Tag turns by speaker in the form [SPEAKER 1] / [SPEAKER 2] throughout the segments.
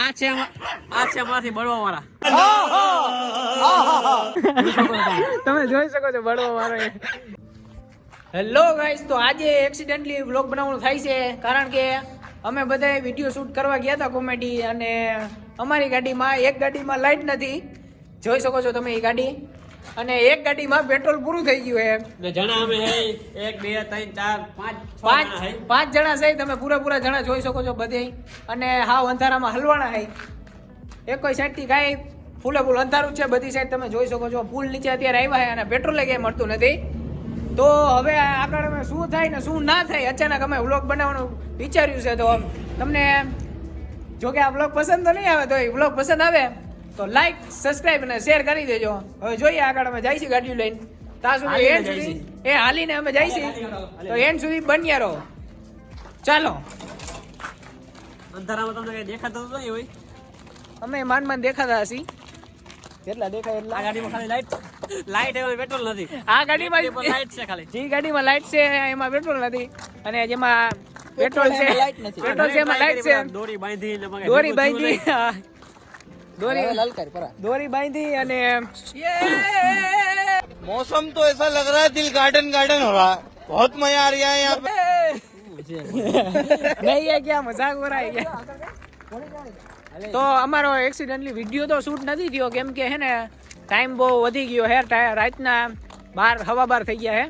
[SPEAKER 1] આ છે આ છે અમારાથી બળવા વાળા
[SPEAKER 2] તમે જોઈ શકો છો બળવો હેલો ગાઈસ તો આજે એક્સિડન્ટલી વ્લોગ બનાવવાનું થાય છે કારણ કે અમે બધા વીડિયો શૂટ કરવા ગયા હતા કોમેડી અને અમારી ગાડીમાં એક ગાડીમાં લાઈટ નથી. જોઈ શકો છો તમે એ ગાડી? અને એક ગાડીમાં પેટ્રોલ પૂરું થઈ ગયું
[SPEAKER 1] એમ. જણા અમે એક બે ત્રણ ચાર પાંચ
[SPEAKER 2] પાંચ પાંચ જણા છે તમે પૂરા પૂરા જણા જોઈ શકો છો બધે. અને હાવ અંધારામાં હલવાના છે એક કોઈ સાઈડથી કાંઈ ફૂલે ફૂલ અંધારું છે બધી સાઈડ તમે જોઈ શકો છો. ફૂલ નીચે અત્યારે આવ્યા છે અને પેટ્રોલ ક્યાંય મળતું નથી. તો હવે આગળ અમે શું થાય ને શું ના થાય અચાનક અમે વ્લોગ બનાવવાનું વિચાર્યું છે. તો તમને જો કે આ વ્લોગ પસંદ તો નહીં આવે તો એ વ્લોગ પસંદ આવે. તો લાઈક સબસ્ક્રાઇબ અને શેર કરી દેજો. હવે જોઈએ આગળ અમે જઈશું ગાડી લઈને. ત્યાં સુધી એન્ડ સુધી એ હાલીને અમે જઈશું તો એન્ડ સુધી બન્યા રહો. ચાલો.
[SPEAKER 1] અંધારામાં તમને કઈ દેખાતો નહીં હોય.
[SPEAKER 2] અમે માન માન દેખાતા હસી કેટલા દેખાય
[SPEAKER 1] આ ગાડીમાં ખાલી લાઈટ લાઈટ એમાં પેટ્રોલ નથી.
[SPEAKER 2] આ ગાડીમાં
[SPEAKER 1] લાઈટ છે ખાલી.
[SPEAKER 2] જે ગાડીમાં લાઈટ છે એમાં પેટ્રોલ નથી. અને જેમાં પેટ્રોલ છે પેટ્રોલ છે એમાં લાઈટ છે.
[SPEAKER 1] દોરી બાંધી દોરી મગાઈ
[SPEAKER 2] દોરી
[SPEAKER 1] ભેગું થયું
[SPEAKER 2] બાંધી હા. દોરી દોરી બાંધી અને
[SPEAKER 3] मौसम तो ऐसा लग रहा है दिल गार्डन गार्डन हो रहा है बहुत मजा आ रहा है यहाँ पे
[SPEAKER 2] નહીં એ ક્યાં મજાક ઉડાય ગયા તો અમારો એક્સિડન્ટલી વિડીયો તો શૂટ નથી થયો કેમ કે હે ને ટાઈમ બહુ વધી ગયો હે ટા- રાતના બાર હવા બાર થઈ ગયા હે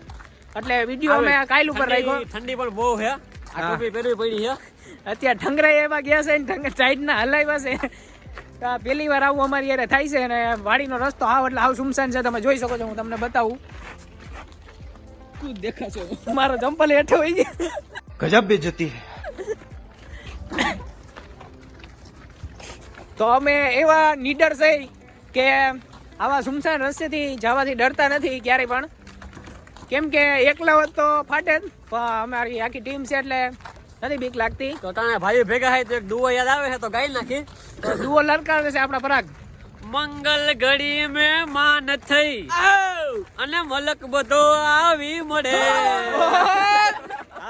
[SPEAKER 2] એટલે વિડીયો અમે કાલ ઉપર
[SPEAKER 1] ઠંડી-
[SPEAKER 2] રાખ્યો
[SPEAKER 1] ઠંડી પણ બહુ છે આ
[SPEAKER 2] હા.
[SPEAKER 1] ટોપી પહેરવી પડી છે
[SPEAKER 2] અત્યારે ઠંગરાઈ એવા ગયા છે ને ઠંગ સાઈડના હલાવ્યા છે તો પહેલી વાર આવું અમારી યારે થાય છે અને વાડીનો રસ્તો આવ એટલે આવ સુમસાન છે. તમે જોઈ શકો છો હું તમને બતાવું. દેખાશો. મારો જમ્પલ હેઠે હોય છે.
[SPEAKER 3] ગજબ બે જતી
[SPEAKER 2] તો અમે એવા નીડર છે કે આવા સુમસાન રસ્તેથી જવાથી ડરતા નથી ક્યારેય પણ. કેમ કે એકલા હોત તો ફાટે પણ અમારી આખી ટીમ છે એટલે નથી બીક લાગતી?
[SPEAKER 1] તો તને ભાઈ ભેગા થાય તો એક દુવો યાદ આવે છે તો ગાઈ નાખી.
[SPEAKER 2] તો દુવો લલકારે છે આપણા પરાગ.
[SPEAKER 1] મંગલ ઘડી મે માન થઈ અને મલક બધો આવી મળે.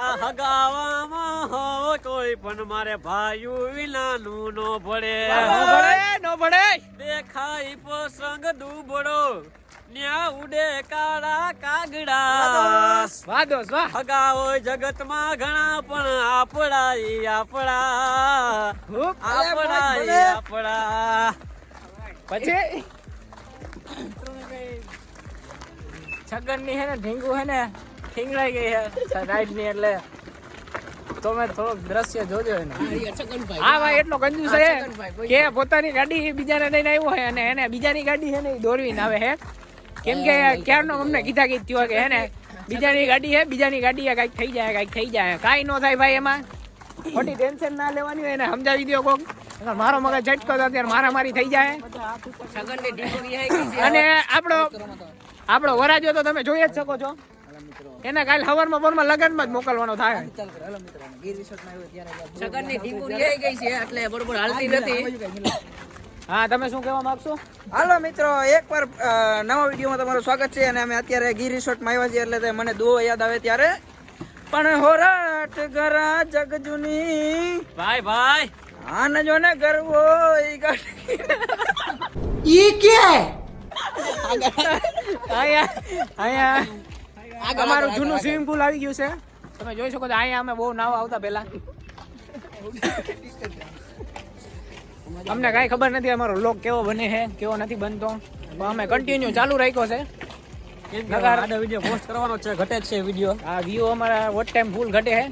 [SPEAKER 1] આ હગાવામાં હો કોઈ પણ મારે ભાયુ વિનાનું નો પડે
[SPEAKER 2] નો ભળે નો ભળે.
[SPEAKER 1] દેખાય પ્રસંગ દુબળો. ન્યા ઉડે કાળા કાગડા
[SPEAKER 2] વાદો વાહ.
[SPEAKER 1] હગા હોય જગતમાં ઘણા પણ આપણા ઈ
[SPEAKER 2] આપડા
[SPEAKER 1] આપડા ઈ આપડા.
[SPEAKER 2] પછી? છગનની હે ને ઢીંગુ હે ને ઠીંગડાઈ ગઈ હે રાઈડની એટલે. તમે થોડોક દ્રશ્ય જોજો એને. હા ભાઈ એટલો કંજૂસ છે. કે પોતાની ગાડી બીજાને લઈને આવ્યો છે અને એને બીજાની ગાડી છે ને દોરવીને આવે છે કેમ કે ક્યારનો અમને કીધા કીધ થયો કે હે ને બીજાની ગાડી હે, બીજાની ગાડી હે કાંઈક થઈ જાય, કાંઈક થઈ જાય. કાંઈ ન થાય ભાઈ એમાં. ખોટી ટેન્શન ના લેવાની હોય એને સમજાવી દો કોક. મારો મગજ ઝટકો તો અત્યારે મારામારી થઈ જાય. અને આપણો આપણો વરાજો તો તમે જોઈ જ શકો છો. એને કાલ સવારમાં બોરમાં લગનમાં જ મોકલવાનો થાય. હા તમે શું કહેવા માંગશો?
[SPEAKER 4] હાલો મિત્રો એકવાર નવા વિડીયોમાં તમારું સ્વાગત છે અને અમે અત્યારે ગીર રિસોર્ટમાં આવ્યા છીએ એટલે મને દુઓ યાદ આવે ત્યારે. પણ હોરાટ ગરા જગજુની
[SPEAKER 1] ભાઈ ભાઈ.
[SPEAKER 4] આન જો ને ગરવો ઈ ગાડી
[SPEAKER 2] અહીંયા અહીંયા. અમારું જૂનું સ્વિમિંગ પુલ આવી ગયું છે. તમે જોઈ શકો છો અહીંયા અમે બહુ નાવ આવતા પહેલા. અમને કાંઈ ખબર નથી અમારો લોક કેવો બને છે કેવો નથી બનતો. પણ અમે કન્ટિન્યુ ચાલુ રાખ્યો છે.
[SPEAKER 1] વીડિયો પોસ્ટ કરવાનો છે ઘટે છે વીડિયો
[SPEAKER 2] આ વ્યૂ અમારા વોટ ટાઈમ ફૂલ ઘટે છે.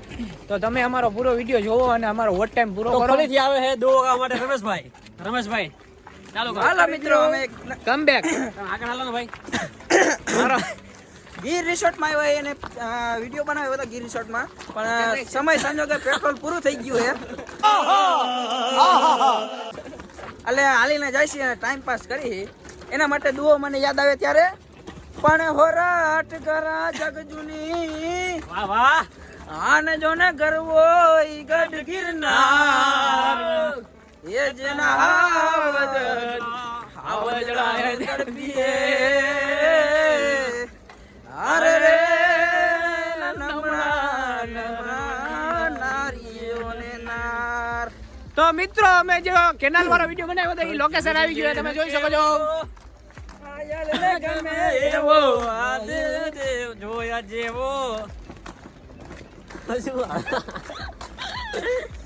[SPEAKER 2] તો તમે અમારો પૂરો વીડિયો જોવો અને અમારો વોટ ટાઈમ પૂરો કરો.
[SPEAKER 1] ફરીથી આવે છે દો માટે રમેશભાઈ. રમેશભાઈ ચાલો
[SPEAKER 4] હાલો મિત્રો અમે
[SPEAKER 2] કમ બેક
[SPEAKER 1] આગળ હાલો ભાઈ.
[SPEAKER 2] મારો
[SPEAKER 4] ગીર રિસોર્ટમાં આવ્યા એને વીડિયો બનાવ્યો હતો ગીર રિસોર્ટમાં પણ સમય સંજોગે પેટ્રોલ પૂરું થઈ ગયું છે. એટલે હાલીને જાય છે અને ટાઈમ પાસ કરી. એના માટે દુઓ મને યાદ આવે ત્યારે પણ હોરાટ કરા જગજુની
[SPEAKER 1] વાહ વાહ.
[SPEAKER 4] આને જોને ગરવો ઈ ગઢ ગિરનાર એ જેના હાવજ હાવજડા હે તડપીએ અરે રે
[SPEAKER 2] તો મિત્રો અમે જે કેનાલ વાળો વીડિયો બનાવ્યો હતો એ લોકેશન આવી ગયું તમે જોઈ શકો છો.
[SPEAKER 1] જોયા જેવો.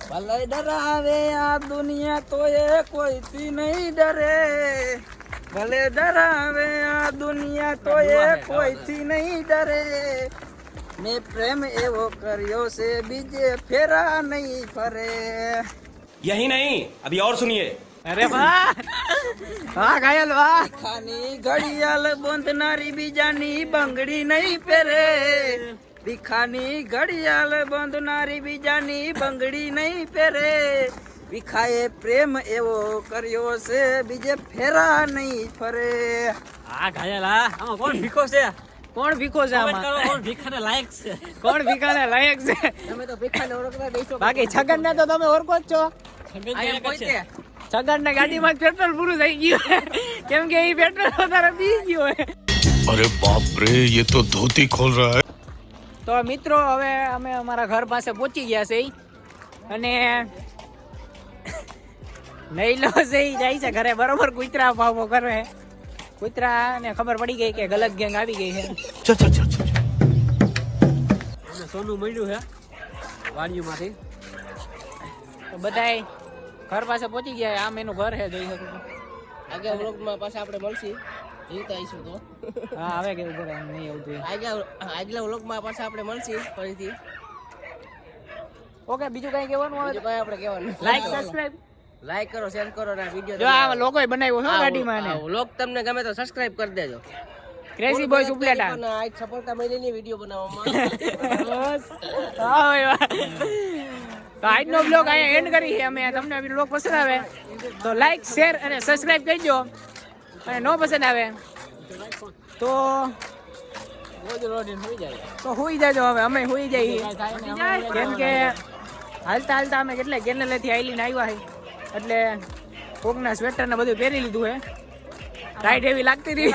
[SPEAKER 4] ભલે ડરાવે આ દુનિયા તો એ કોઈથી નહીં ડરે. ભલે ડરાવે આ દુનિયા તો એ કોઈથી નહીં ડરે. મેં પ્રેમ એવો કર્યો છે બીજે ફેરા નહીં ફરે.
[SPEAKER 5] यही नहीं अभी और सुनिए
[SPEAKER 2] અરે વાહ વાહ ઘાયલ વાહ
[SPEAKER 4] ખાની ઘડિયાળ બાંધનારી બીજાની બંગડી નહીં પહેરે ભીખાની ઘડિયાળ બાંધનારી બીજાની બંગડી નહીં પહેરે ભીખાએ પ્રેમ એવો કર્યો છે બીજે ફેરા નહીં ફરે
[SPEAKER 1] આ ઘાયલ આ આમાં કોણ ભીખો છે
[SPEAKER 2] કોણ ભીખો છે
[SPEAKER 1] Comment કરો
[SPEAKER 2] આમાં
[SPEAKER 1] કોણ ભીખાને લાયક છે
[SPEAKER 2] કોણ ભીખાને લાયક છે
[SPEAKER 4] તમે તો ભીખાને ઓળખતા બેસો
[SPEAKER 2] બાકી છગન ને તો તમે ઓળખો જ છો સગન ને ગાડી માં પેટ્રોલ પૂરું થઈ ગયું કેમ કે એ પેટ્રોલ વધારે પી ગયો
[SPEAKER 6] અરે બાપ રે એ તો ધોતી ખોલ રહા હે.
[SPEAKER 2] તો મિત્રો હવે અમે અમારા ઘર પાસે પહોંચી ગયા છે. અને નહીં લો છે જાય છે ઘરે. બરોબર કુતરા ભાવો કરે. કુતરા ને ખબર પડી ગઈ કે ગલત ગેંગ આવી ગઈ છે.
[SPEAKER 1] સોનું મળ્યું છે વાડીમાંથી
[SPEAKER 2] તો બધાય ઘર પાસે પહોંચી ગયા આમ એનું ઘર છે જોઈ શકો
[SPEAKER 7] આગળ વ્લોગમાં પાછા આપણે મળશી. જીવતા આવીશું તો.
[SPEAKER 2] હા આવે કે ઉપર નહીં આવતું
[SPEAKER 7] આગળ આગલા વ્લોગમાં પાછા આપણે મળશી ફરીથી.
[SPEAKER 2] ઓકે બીજું કઈ કહેવાનું આવે?
[SPEAKER 7] કઈ આપણે કહેવાનું
[SPEAKER 2] લાઈક સબસ્ક્રાઇબ
[SPEAKER 7] લાઈક કરો શેર કરો
[SPEAKER 2] જો
[SPEAKER 7] વીડિયો
[SPEAKER 2] આ લોકોએ બનાવ્યો છે ગાડીમાં ને
[SPEAKER 7] વ્લોગ તમને ગમે તો સબસ્ક્રાઇબ કરી દેજો.
[SPEAKER 2] Crazy boys
[SPEAKER 7] Upleta. આજ સફળતા મળી ની વીડિયો બનાવવામાં.
[SPEAKER 2] બસ. હા. તો આજનો બ્લોગ અહીંયા એન્ડ કરી છે અમે. તમને બ્લોગ પસંદ આવે તો લાઈક શેર અને સબસ્ક્રાઇબ કરજો. અને નો પસંદ આવે તો તો હોઈ જાજો હવે. અમે હોઈ જઈએ. કેમ કે હાલતા હાલતા અમે કેટલા કેનેલેથી આઈલીને આવ્યા છે એટલે કોકના સ્વેટર ને બધું પહેરી લીધું હે. રાઈટ એવી લાગતી હતી.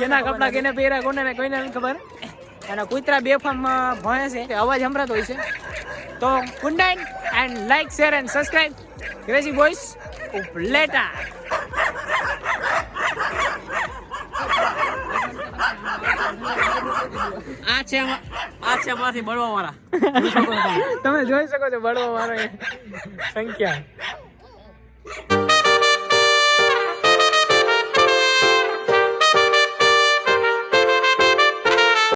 [SPEAKER 2] કેના કપડા કેને પહેર્યા કોને કોઈને ખબર. અને કુતરા બે ફાર્મ ભણે છે અવાજ સંભળાતો હોય છે. તો good night and like share and subscribe crazy boys Upleta
[SPEAKER 1] આ છે અમા- આ છે અમારાથી બળવા વાળા
[SPEAKER 2] તમે જોઈ શકો છો બળવો મારો એ સંખ્યા.